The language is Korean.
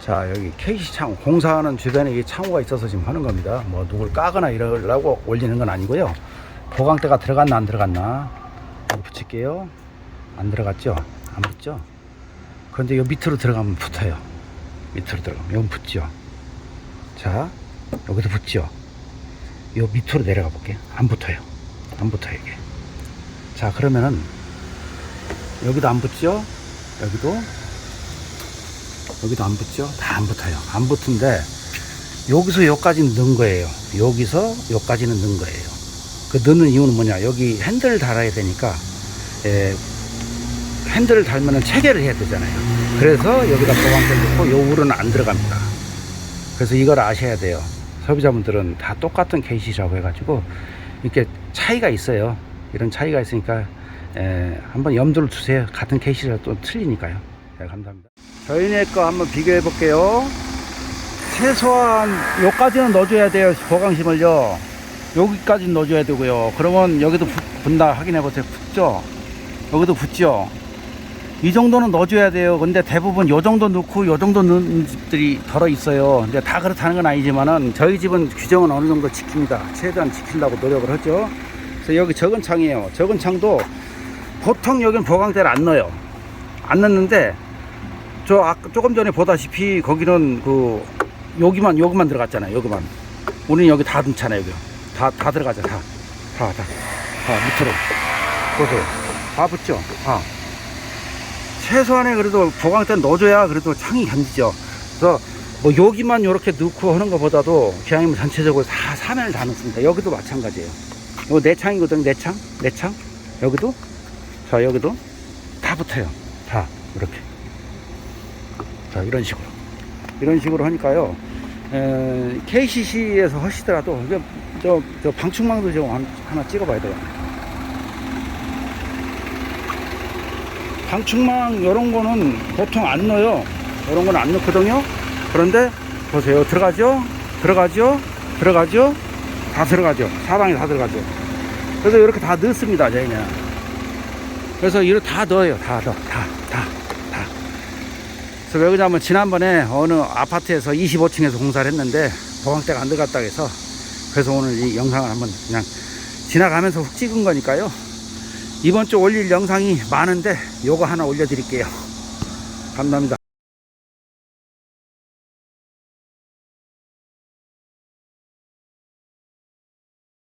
자 여기 KC 창 공사하는 주변에 이 창호가 있어서 지금 하는 겁니다. 뭐 누굴 까거나 이러려고 올리는 건 아니고요. 보강대가 들어갔나 안 들어갔나 붙일게요. 안 들어갔죠? 안 붙죠? 그런데 요 밑으로 들어가면 붙어요. 밑으로 들어가면 여기 붙죠? 자 여기도 붙죠? 요 밑으로 내려가 볼게요. 안 붙어요. 안 붙어요 이게. 자 그러면은 여기도 안 붙죠? 여기도 여기도 안 붙죠? 다 안 붙어요. 안 붙은데 여기서 여기까지는 넣은 거예요. 여기서 여기까지는 넣은 거예요. 그 넣는 이유는 뭐냐? 여기 핸들을 달아야 되니까 에, 핸들을 달면은 체결을 해야 되잖아요. 그래서 여기다 보강대 넣고 요 울은 안 들어갑니다. 그래서 이걸 아셔야 돼요. 소비자분들은 다 똑같은 케이시라고 해가지고 이렇게 차이가 있어요. 이런 차이가 있으니까 에, 한번 염두를 두세요. 같은 케이시라도 또 틀리니까요. 네, 감사합니다. 저희네 거 한번 비교해 볼게요. 최소한 여기까지는 넣어줘야 돼요. 보강심을요. 여기까지 넣어줘야 되고요. 그러면 여기도 붙, 붙나 확인해 보세요. 붙죠? 여기도 붙죠? 이 정도는 넣어줘야 돼요. 근데 대부분 요 정도 넣고 요 정도 넣는 집들이 덜어 있어요. 근데 다 그렇다는 건 아니지만은 저희 집은 규정은 어느 정도 지킵니다. 최대한 지키려고 노력을 하죠. 그래서 여기 적은 창이에요. 적은 창도 보통 여기는 보강대를 안 넣어요. 안 넣는데 저 아까 조금 전에 보다시피 거기는 그 여기만 여기만 들어갔잖아요. 여기만. 우리는 여기 다 넣잖아요. 여기 다 다 들어가죠. 다. 다, 다. 다 밑으로. 보세요. 다 붙죠. 다. 최소한의 그래도 보강대 넣어줘야 그래도 창이 견디죠. 그래서 뭐 여기만 이렇게 넣고 하는 것보다도 기왕이면 전체적으로 다 사면을 다 넣습니다. 여기도 마찬가지예요. 이거 내 창이거든, 내 창, 내 창. 여기도 자 여기도 다 붙어요. 다 이렇게. 자 이런 식으로 이런 식으로 하니까요. 에, KCC에서 하시더라도 저, 저 방충망도 좀 한- 하나 찍어봐야 돼요. 방충망 이런 거는 보통 안 넣어요. 이런 거는 안 넣거든요. 그런데 보세요. 들어가죠? 들어가죠? 들어가죠? 다 들어가죠. 사방에 다 들어가죠. 그래서 이렇게 다 넣습니다. 저희는. 그래서 이렇게 다 넣어요. 다 넣어. 다, 다, 다. 그래서 왜 그러냐면 지난번에 어느 아파트에서 25층에서 공사를 했는데 보강대가 안 들어갔다고 해서 그래서 오늘 이 영상을 한번 그냥 지나가면서 훅 찍은 거니까요. 이번 주 올릴 영상이 많은데 요거 하나 올려드릴게요. 감사합니다.